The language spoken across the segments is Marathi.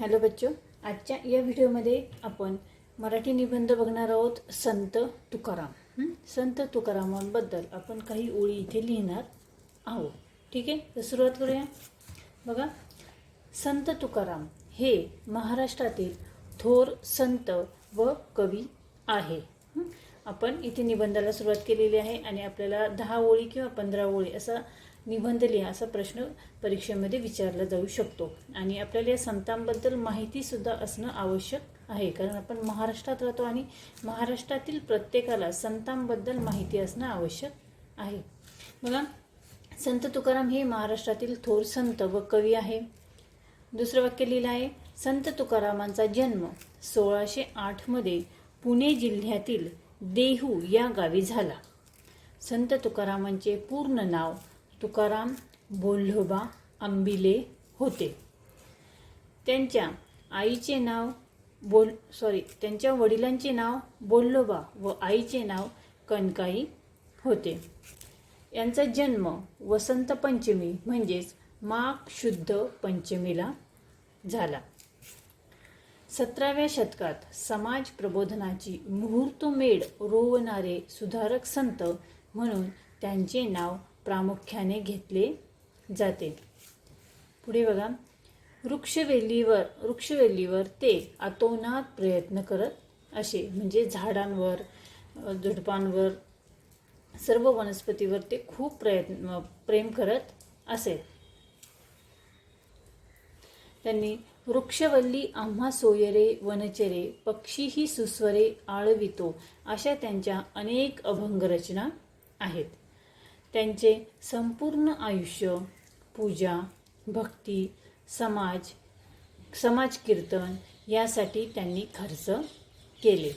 हॅलो बच्चो. आजच्या या व्हिडिओमध्ये आपण मराठी निबंध बघणार आहोत संत तुकाराम. संत तुकारामांबद्दल आपण काही ओळी इथे लिहिणार आहोत. ठीक आहे? तर सुरुवात करूया. बघा. संत तुकाराम हे महाराष्ट्रातील थोर संत व कवी आहे. आपण इथे निबंधाला सुरुवात केलेली आहे आणि आपल्याला दहा ओळी किंवा पंधरा ओळी असा निबंध लिहा असा प्रश्न परीक्षेमध्ये विचारला जाऊ शकतो. आणि आपल्याला या संतांबद्दल माहितीसुद्धा असणं आवश्यक आहे. कारण आपण महाराष्ट्रात राहतो आणि महाराष्ट्रातील प्रत्येकाला संतांबद्दल माहिती असणं आवश्यक आहे. बघा संत तुकाराम हे महाराष्ट्रातील थोर संत व कवी आहे. दुसरं वाक्य लिहिलं आहे संत तुकारामांचा जन्म सोळाशे आठमध्ये पुणे जिल्ह्यातील देहू या गावी झाला. संत तुकारामांचे पूर्ण नाव तुकाराम बोल्होबा आंबिले होते. त्यांच्या आईचे नाव बोल सॉरी त्यांच्या वडिलांचे नाव बोल्लोबा व आईचे नाव कणकाई होते. यांचा जन्म वसंत पंचमी म्हणजेच माघ शुद्ध पंचमीला झाला. सतराव्या शतकात समाज प्रबोधनाची मुहूर्तमेढ रोवणारे सुधारक संत म्हणून त्यांचे नाव प्रामुख्याने घेतले जाते. पुढे बघा. वृक्षवेलीवर वृक्षवेलीवर ते अतोनात प्रयत्न करत असे म्हणजे झाडांवर झुडपांवर सर्व वनस्पतीवर ते खूप प्रयत्न प्रेम करत असे. त्यांनी वृक्षवल्ली आम्हा सोयरे वनचरे पक्षीही सुस्वरे आळवितो अशा त्यांच्या अनेक अभंग रचना आहेत. त्यांचे संपूर्ण आयुष्य पूजा भक्ती समाज समाज कीर्तन यासाठी त्यांनी खर्च केले.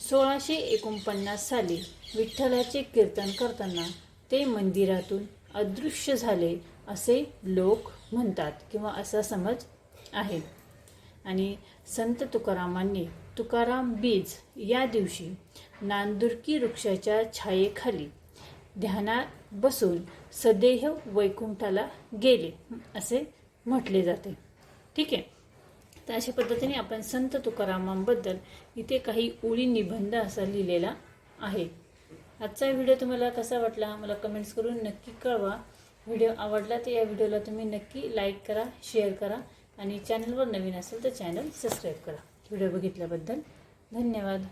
सोळाशे एकोणपन्नास साली विठ्ठलाचे कीर्तन करताना ते मंदिरातून अदृश्य झाले असे लोक म्हणतात किंवा असा समज आहे. आणि संत तुकारामांनी तुकाराम बीज या दिवशी नांदुरकी वृक्षाच्या छायेखाली ध्यानात बसून सदेह वैकुंठाला गेले असे म्हटले जाते. ठीक आहे? तर अशा पद्धतीने आपण संत तुकारामांबद्दल इथे काही ओळी निबंध असा लिहिलेला आहे. आजचा व्हिडिओ तुम्हाला कसा वाटला मला कमेंट्स करून नक्की कळवा. व्हिडिओ आवडला तर या व्हिडिओला तुम्ही नक्की लाईक करा शेअर करा आणि चॅनलवर नवीन असेल तर चॅनल सबस्क्राईब करा. व्हिडिओ बघितल्याबद्दल धन्यवाद.